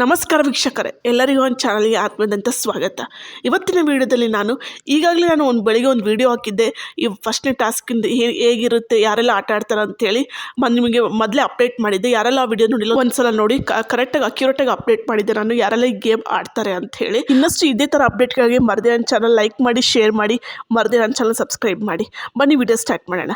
ನಮಸ್ಕಾರ ವೀಕ್ಷಕರೇ, ಎಲ್ಲರಿಗೂ ಒಂದು ಚಾನಲ್ಗೆ ಆತ್ಮದಂತ ಸ್ವಾಗತ. ಇವತ್ತಿನ ವಿಡಿಯೋದಲ್ಲಿ ನಾನು, ಈಗಾಗಲೇ ನಾನು ಒಂದು ಬೆಳಿಗ್ಗೆ ಒಂದು ವಿಡಿಯೋ ಹಾಕಿದ್ದೆ. ಈ ಫಸ್ಟ್ನೇ ಟಾಸ್ಕಿಂದ ಹೇಗಿರುತ್ತೆ, ಯಾರೆಲ್ಲ ಆಟ ಆಡ್ತಾರೆ ಅಂತೇಳಿ ಮ, ನಿಮಗೆ ಮೊದಲೇ ಅಪ್ಡೇಟ್ ಮಾಡಿದ್ದೆ. ಯಾರೆಲ್ಲ ಆ ವಿಡಿಯೋ ನೋಡಿಲ್ಲ, ಒಂದ್ಸಲ ನೋಡಿ ಕರೆಕ್ಟಾಗಿ ಅಕ್ಯುರೇಟಾಗಿ ಅಪ್ಡೇಟ್ ಮಾಡಿದ್ದೆ ನಾನು, ಯಾರೆಲ್ಲ ಈ ಗೇಮ್ ಆಡ್ತಾರೆ ಅಂತ ಹೇಳಿ ಇನ್ನಷ್ಟು ಇದೇ ಥರ ಅಪ್ಡೇಟ್ಗಾಗಿ ಮರದೇ ನನ್ನ ಚಾನಲ್ ಲೈಕ್ ಮಾಡಿ ಶೇರ್ ಮಾಡಿ, ಮರದೇ ನನ್ನ ಚಾನಲ್ ಸಬ್ಸ್ಕ್ರೈಬ್ ಮಾಡಿ. ಬನ್ನಿ ವಿಡಿಯೋ ಸ್ಟಾರ್ಟ್ ಮಾಡೋಣ.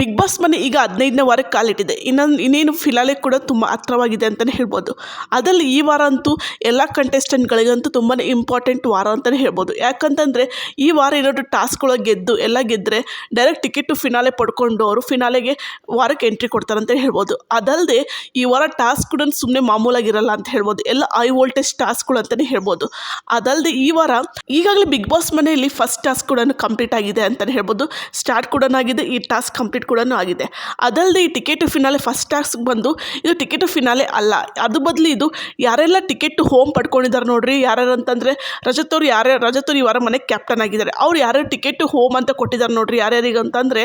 ಬಿಗ್ ಬಾಸ್ ಮನೆ ಈಗ ಹದಿನೈದನೇ ವಾರಕ್ಕೆ ಕಾಲಿಟ್ಟಿದೆ. ಇನ್ನೊಂದು, ಇನ್ನೇನು ಫಿಲಾಲೆ ಕೂಡ ತುಂಬ ಹತ್ರವಾಗಿದೆ ಅಂತಲೇ ಹೇಳ್ಬೋದು. ಅದರಲ್ಲಿ ಈ ವಾರ ಅಂತೂ ಎಲ್ಲ ಕಂಟೆಸ್ಟೆಂಟ್ಗಳಿಗಂತೂ ತುಂಬಾ ಇಂಪಾರ್ಟೆಂಟ್ ವಾರ ಅಂತಲೇ ಹೇಳ್ಬೋದು. ಯಾಕಂತಂದರೆ ಈ ವಾರ ಏನಾದರೂ ಟಾಸ್ಕ್ಗಳಾಗ ಗೆದ್ದು, ಎಲ್ಲ ಗೆದ್ದರೆ ಡೈರೆಕ್ಟ್ ಟಿಕೆಟು ಫಿನಾಲೆ ಪಡ್ಕೊಂಡು ಅವರು ಫಿನಾಲೆಗೆ ವಾರಕ್ಕೆ ಎಂಟ್ರಿ ಕೊಡ್ತಾರೆ ಅಂತ ಹೇಳ್ಬೋದು. ಅದಲ್ಲದೆ ಈ ವಾರ ಟಾಸ್ಕ್ ಕೂಡ ಸುಮ್ಮನೆ ಮಾಮೂಲಾಗಿರಲ್ಲ ಅಂತ ಹೇಳ್ಬೋದು. ಎಲ್ಲ ಹೈ ವೋಲ್ಟೇಜ್ ಟಾಸ್ಕ್ಗಳು ಅಂತಲೇ ಹೇಳ್ಬೋದು. ಅದಲ್ಲದೆ ಈ ವಾರ ಈಗಾಗಲೇ ಬಿಗ್ ಬಾಸ್ ಮನೆಯಲ್ಲಿ ಫಸ್ಟ್ ಟಾಸ್ಕ್ ಕೂಡ ಕಂಪ್ಲೀಟ್ ಆಗಿದೆ ಅಂತಲೇ ಹೇಳ್ಬೋದು. ಸ್ಟಾರ್ಟ್ ಕೂಡ ಆಗಿದೆ, ಈ ಟಾಸ್ಕ್ ಕಂಪ್ಲೀಟ್ ಕೂಡ ಆಗಿದೆ. ಅದಲ್ಲದೆ ಈ ಟಿಕೆಟ್ ಫಿನಾಲೆ ಫಸ್ಟ್ ಟಾಸ್ಕ್ ಬಂದು ಇದು ಟಿಕೆಟ್ ಫಿನಾಲೆ ಅಲ್ಲ. ಅದು ಬದಲು ಇದು ಯಾರೆಲ್ಲ ಟಿಕೆಟ್ ಹೋಮ್ ಪಡ್ಕೊಂಡಿದ್ದಾರೆ ನೋಡ್ರಿ, ಯಾರ್ಯಾರು ಅಂತಂದರೆ ರಜತ್ ಅವ್ರು ಯಾರ್ಯಾರು, ರಜತ್ ಅವ್ರು ಈ ಮನೆಗೆ ಕ್ಯಾಪ್ಟನ್ ಆಗಿದ್ದಾರೆ. ಅವ್ರು ಯಾರ್ಯಾರು ಟಿಕೆಟ್ ಹೋಮ್ ಅಂತ ಕೊಟ್ಟಿದ್ದಾರೆ ನೋಡ್ರಿ, ಯಾರ್ಯಾರಿಗೆ ಅಂತಂದರೆ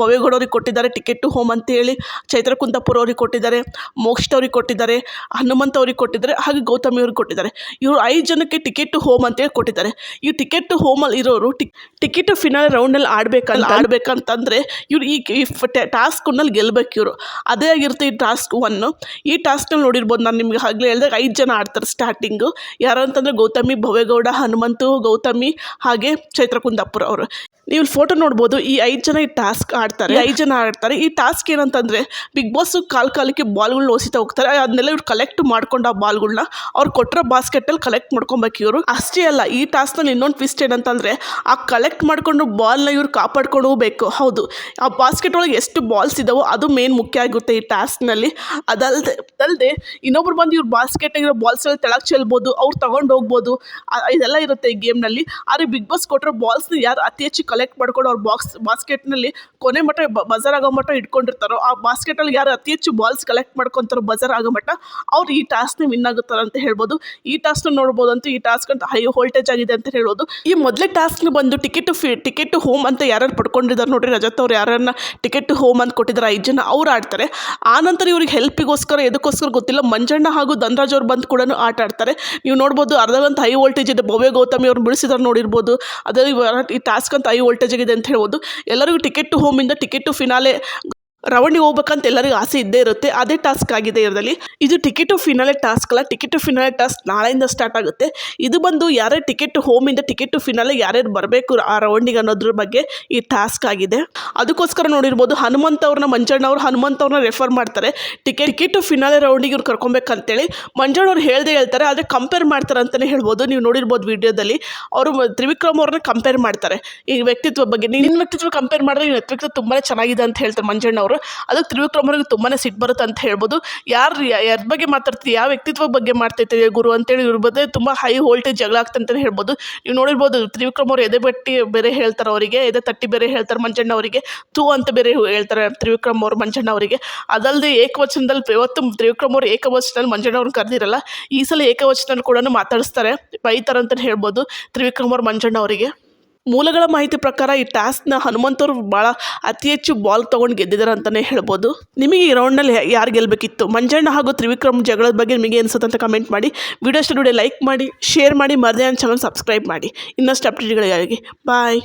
ಭವೇಗೌಡ ಅವ್ರಿಗೆ ಕೊಟ್ಟಿದ್ದಾರೆ ಟಿಕೆಟ್ ಹೋಮ್ ಅಂತೇಳಿ ಚೈತ್ರ ಕುಂದಾಪುರ ಅವ್ರಿಗೆ ಕೊಟ್ಟಿದ್ದಾರೆ ಮೋಕ್ಷ ಅವ್ರಿಗೆ ಕೊಟ್ಟಿದ್ದಾರೆ, ಹನುಮಂತ ಅವ್ರಿಗೆ ಕೊಟ್ಟಿದ್ದಾರೆ, ಹಾಗೆ ಗೌತಮಿ ಅವ್ರಿಗೆ ಕೊಟ್ಟಿದ್ದಾರೆ. ಇವರು ಐದು ಜನಕ್ಕೆ ಟಿಕೆಟ್ ಹೋಮ್ ಅಂತೇಳಿ ಕೊಟ್ಟಿದ್ದಾರೆ. ಈ ಟಿಕೆಟ್ ಹೋಮಲ್ಲಿ ಇರೋರು ಟಿಕ್ ಟಿಕೆಟ್ ಫಿನಾಲ್ ರೌಂಡಲ್ಲಿ ಆಡ್ಬೇಕಲ್ಲ ಆಡ್ಬೇಕಂತಂದರೆ ಇವ್ರು ಈ ಟಾಸ್ಕ್ನಲ್ಲಿ ಗೆಲ್ಬೇಕು ಇವರು. ಅದೇ ಆಗಿರುತ್ತೆ ಈ ಟಾಸ್ಕ್ ಒನ್ ಈ ಟಾಸ್ಕ್ನಲ್ಲಿ ನೋಡಿರ್ಬೋದು ನಾನು ನಿಮ್ಗೆ ಆಗಲೇ ಹೇಳಿದಾಗ ಐದು ಜನ ಆಡ್ತಾರೆ ಸ್ಟಾರ್ಟಿಂಗು ಯಾರು ಅಂತಂದರೆ ಗೌತಮಿ ಭವೇಗೌಡ ಹನುಮಂತು ಗೌತಮಿ ಹಾಗೆ ಚೈತ್ರ ಕುಂದಾಪುರ ಅವರು. ನೀವು ಫೋಟೋ ನೋಡ್ಬೋದು ಈ ಐದು ಜನ ಈ ಟಾಸ್ಕ್ ಆಡ್ತಾರೆ. ಐದು ಜನ ಆಡ್ತಾರೆ. ಈ ಟಾಸ್ಕ್ ಏನಂತಂದರೆ ಬಿಗ್ ಬಾಸ್ ಕಾಲ್ ಕಾಲಕ್ಕೆ ಬಾಲ್ಗಳನ್ನ ಓಸಿತಾ ಹೋಗ್ತಾರೆ. ಅದನ್ನೆಲ್ಲ ಇವ್ರು ಕಲೆಕ್ಟ್ ಮಾಡ್ಕೊಂಡು ಆ ಬಾಲ್ಗಳನ್ನ ಅವ್ರು ಕೊಟ್ಟಿರೋ ಬಾಸ್ಕೆಟಲ್ಲಿ ಕಲೆಕ್ಟ್ ಮಾಡ್ಕೊಬೇಕು ಇವರು. ಅಷ್ಟೇ ಅಲ್ಲ ಈ ಟಾಸ್ಕ್ನಲ್ಲಿ ಇನ್ನೊಂದು ಟ್ವಿಸ್ಟ್ ಏನಂತಂದರೆ ಆ ಕಲೆಕ್ಟ್ ಮಾಡಿಕೊಂಡು ಬಾಲ್ನ ಇವ್ರು ಕಾಪಾಡ್ಕೊಂಡು ಹೋಗ್ಬೇಕು. ಹೌದು. ಆ ಬಾಸ್ಕೆಟ್ ಒಳಗೆ ಎಷ್ಟು ಬಾಲ್ಸ್ ಇದಾವೋ ಅದು ಮೇನ್ ಮುಖ್ಯ ಆಗುತ್ತೆ ಈ ಟಾಸ್ಕ್ನಲ್ಲಿ ಅದಲ್ಲದೆ ಅದಲ್ಲದೆ ಇನ್ನೊಬ್ರು ಬಂದು ಇವ್ರು ಬಾಸ್ಕೆಟಾಗಿರೋ ಬಾಲ್ಸ್ ಎಲ್ಲ ತೆಳಗೆ ಚೆಲ್ಬೋದು, ಅವ್ರು ತಗೊಂಡು ಹೋಗ್ಬೋದು ಇದೆಲ್ಲ ಇರುತ್ತೆ ಈ ಗೇಮ್ನಲ್ಲಿ ಆದರೆ ಬಿಗ್ ಬಾಸ್ ಕೊಟ್ಟರೆ ಬಾಲ್ಸ್ನ ಯಾರು ಅತಿ ಹೆಚ್ಚು ಕಲೆಕ್ಟ್ ಮಾಡ್ಕೊಂಡು ಅವ್ರ ಬಾಕ್ಸ್ ಬಾಸ್ಕೆಟ್ನಲ್ಲಿ ಕೊನೆ ಮಟ್ಟ ಬಜಾರ್ ಆಗೋ ಮಟ್ಟ ಇಟ್ಕೊಂಡಿರ್ತಾರೋ, ಆ ಬಾಸ್ಕೆಟಲ್ಲಿ ಯಾರು ಅತಿ ಹೆಚ್ಚು ಬಾಲ್ಸ್ ಕಲೆಕ್ಟ್ ಮಾಡ್ಕೊತಾರೋ ಬಜಾರ್ ಆಗೋ ಮಟ್ಟ, ಅವ್ರು ಈ ಟಾಸ್ಕ್ನ ವಿನ್ ಆಗುತ್ತಾರೆ ಅಂತ ಹೇಳ್ಬೋದು. ಈ ಟಾಸ್ಕ್ನ ನೋಡ್ಬೋದು ಅಂತ ಈ ಟಾಸ್ಕ್ ಅಂತ ಹೈ ವೋಲ್ಟೇಜ್ ಆಗಿದೆ ಅಂತ ಹೇಳ್ಬೋದು. ಈ ಮೊದಲೇ ಟಾಸ್ಕ್ನ ಬಂದು ಟಿಕೆಟ್ ಫಿ ಟಿಕೆಟ್ ಹೋಮ್ ಅಂತ ಯಾರ್ಯಾರು ಪಡ್ಕೊಂಡಿದ್ದಾರೆ ನೋಡ್ರಿ, ರಜತ್ ಅವ್ರು ಯಾರನ್ನ ಟಿಕೆಟ್ ಹೋಮ್ ಅಂತ ಕೊಟ್ಟಿದ್ದಾರೆ ಐದು ಜನ ಅವ್ರು ಆಡ್ತಾರೆ. ಆನಂತರ ನಂತರ ಇವ್ರಿಗೆ ಹೆಲ್ಪಿಗೋಸ್ಕರ ಎದಕ್ಕೋಸ್ಕರ ಗೊತ್ತಿಲ್ಲ, ಮಂಜಣ್ಣ ಹಾಗೂ ಧನರಾಜ್ ಅವ್ರು ಬಂದು ಕೂಡ ಆಟ ಆಡ್ತಾರೆ. ನೀವು ನೋಡ್ಬೋದು ಅರ್ಧಗಂತ ಹೈ ವೋಲ್ಟೇಜ್ ಇದೆ. ಭವ್ಯ ಗೌತಮಿ ಅವ್ರನ್ನ ಬಿಡಿಸಿದಾರೆ ನೋಡಿರ್ಬೋದು. ಅದೇ ಈ ಟಾಸ್ಕ್ ಅಂತ ಹೈ ವೋಲ್ಟೇಜ್ ಆಗಿದೆ ಅಂತ ಹೇಳ್ಬೋದು. ಎಲ್ಲರಿಗೂ ಟಿಕೆಟ್ ಟು ಹೋಮಿಂದ ಟಿಕೆಟ್ ಫಿನಾಲೆ ರೌಂಡಿಗೆ ಹೋಗ್ಬೇಕಂತ ಎಲ್ಲರಿಗೂ ಆಸೆ ಇದ್ದೇ ಇರುತ್ತೆ. ಅದೇ ಟಾಸ್ಕ್ ಆಗಿದೆ ಇದರಲ್ಲಿ. ಇದು ಟಿಕೆಟ್ ಫಿನಾಲೆ ಟಾಸ್ಕ್ ಅಲ್ಲ. ಟಿಕೆಟ್ ಫಿನಾಲೆ ಟಾಸ್ಕ್ ನಾಳೆಯಿಂದ ಸ್ಟಾರ್ಟ್ ಆಗುತ್ತೆ. ಇದು ಬಂದು ಯಾರೇ ಟಿಕೆಟ್ ಹೋಮಿಂದ ಟಿಕೆಟ್ ಫಿನಾಲೆ ಯಾರ್ಯಾರು ಬರಬೇಕು ಆ ರೌಂಡಿಗೆ ಅನ್ನೋದ್ರ ಬಗ್ಗೆ ಈ ಟಾಸ್ಕ್ ಆಗಿದೆ. ಅದಕ್ಕೋಸ್ಕರ ನೋಡಿರ್ಬೋದು ಹನುಮಂತ ಅವ್ರನ್ನ, ಮಂಜಣ್ಣ ಅವ್ರು ಹನುಮಂತ ಅವ್ರನ್ನ ರೆಫರ್ ಮಾಡ್ತಾರೆ. ಟಿಕೆಟ್ ಟಿಕೆಟ್ ಫಿನಾಲೆ ರೌಂಡಿಗೆ ಇವ್ರು ಕರ್ಕೊಬೇಕಂತೇಳಿ. ಮಂಜಣ್ಣ ಅವ್ರು ಹೇಳ್ದೆ ಹೇಳ್ತಾರೆ, ಆದರೆ ಕಂಪೇರ್ ಮಾಡ್ತಾರೆ ಅಂತಲೇ ಹೇಳ್ಬೋದು. ನೀವು ನೋಡಿರ್ಬೋದು ವಿಡಿಯೋದಲ್ಲಿ ಅವರು ತ್ರಿವಿಕ್ರಮ್ ಅವ್ರನ್ನ ಕಂಪೇರ್ ಮಾಡ್ತಾರೆ. ಈ ವ್ಯಕ್ತಿತ್ವ ಬಗ್ಗೆ. ನಿನ್ನ ವ್ಯಕ್ತಿತ್ವ ಕಂಪೇರ್ ಮಾಡಿದ್ರೆ ನಿನ್ನ ವ್ಯಕ್ತಿತ್ವ ತುಂಬಾ ಚೆನ್ನಾಗಿದೆ ಅಂತ ಹೇಳ್ತಾರೆ ಮಂಜಣ್ಣ ಅವರು. ಅದಕ್ಕೆ ತ್ರಿವಿಕ್ರಮರಿಗೆ ತುಂಬಾ ಸಿಟ್ಟು ಬರುತ್ತೆ ಅಂತ ಹೇಳ್ಬೋದು. ಯಾರು ಯಾರ ಬಗ್ಗೆ ಮಾತಾಡ್ತೀವಿ ಯಾವ ವ್ಯಕ್ತಿತ್ವ ಬಗ್ಗೆ ಮಾಡ್ತೈತೆ ಗುರು ಅಂತೇಳಿ ಇವ್ರ ಬಗ್ಗೆ ತುಂಬ ಹೈ ವೋಲ್ಟೇಜ್ ಜಗಳ ಅಂತಲೇ ಹೇಳ್ಬೋದು. ನೀವು ನೋಡಿರ್ಬೋದು ತ್ರಿವಿಕ್ರಮ್ ಅವ್ರು ಎದೆ ಬಟ್ಟಿ ಬೇರೆ ಹೇಳ್ತಾರೆ ಅವರಿಗೆ, ಎದೆ ತಟ್ಟಿ ಬೇರೆ ಹೇಳ್ತಾರೆ ಮಂಜಣ್ಣ ಅವರಿಗೆ, ತೂ ಅಂತ ಬೇರೆ ಹೇಳ್ತಾರೆ ತ್ರಿವಿಕ್ರಮ್ ಅವ್ರು ಮಂಜಣ್ಣ ಅವರಿಗೆ. ಅದಲ್ಲದೆ ಏಕವಚನದಲ್ಲಿ ಇವತ್ತು ತ್ರಿವಿಕ್ರಮ್ ಅವ್ರು ಏಕವಚನದಲ್ಲಿ ಮಂಜಣ್ಣ ಅವ್ರನ್ನ ಕರೆದಿರಲ್ಲ, ಈ ಸಲ ಏಕವಚನಲ್ಲಿ ಕೂಡ ಮಾತಾಡಿಸ್ತಾರೆ, ಬೈತಾರೆ ಅಂತಲೇ ಹೇಳ್ಬೋದು ತ್ರಿವಿಕ್ರಮ್ ಅವ್ರು ಮಂಜಣ್ಣ ಅವರಿಗೆ. ಮೂಲಗಳ ಮಾಹಿತಿ ಪ್ರಕಾರ ಈ ಟಾಸ್ಕ್ನ ಹನುಮಂತವ್ರು ಭಾಳ ಅತಿ ಹೆಚ್ಚು ಬಾಲ್ ತೊಗೊಂಡು ಗೆದ್ದಿದ್ದಾರೆ ಅಂತಲೇ ಹೇಳ್ಬೋದು. ನಿಮಗೆ ಈ ರೌಂಡ್ನಲ್ಲಿ ಯಾರು ಗೆಲ್ಲಬೇಕಿತ್ತು ಮಂಜಣ್ಣ ಹಾಗೂ ತ್ರಿವಿಕ್ರಮ್ ಜಗಳದ ಬಗ್ಗೆ ನಿಮಗೆ ಅನಿಸುತ್ತೆ ಅಂತ ಕಮೆಂಟ್ ಮಾಡಿ. ವಿಡಿಯೋ ಇಷ್ಟ ಲೈಕ್ ಮಾಡಿ ಶೇರ್ ಮಾಡಿ. ಮರದೇ ಚಾನಲ್ ಸಬ್ಸ್ಕ್ರೈಬ್ ಮಾಡಿ. ಇನ್ನಷ್ಟು ಅಪ್ಡೇಟ್ಗಳಿಗಾಗಿ ಬಾಯ್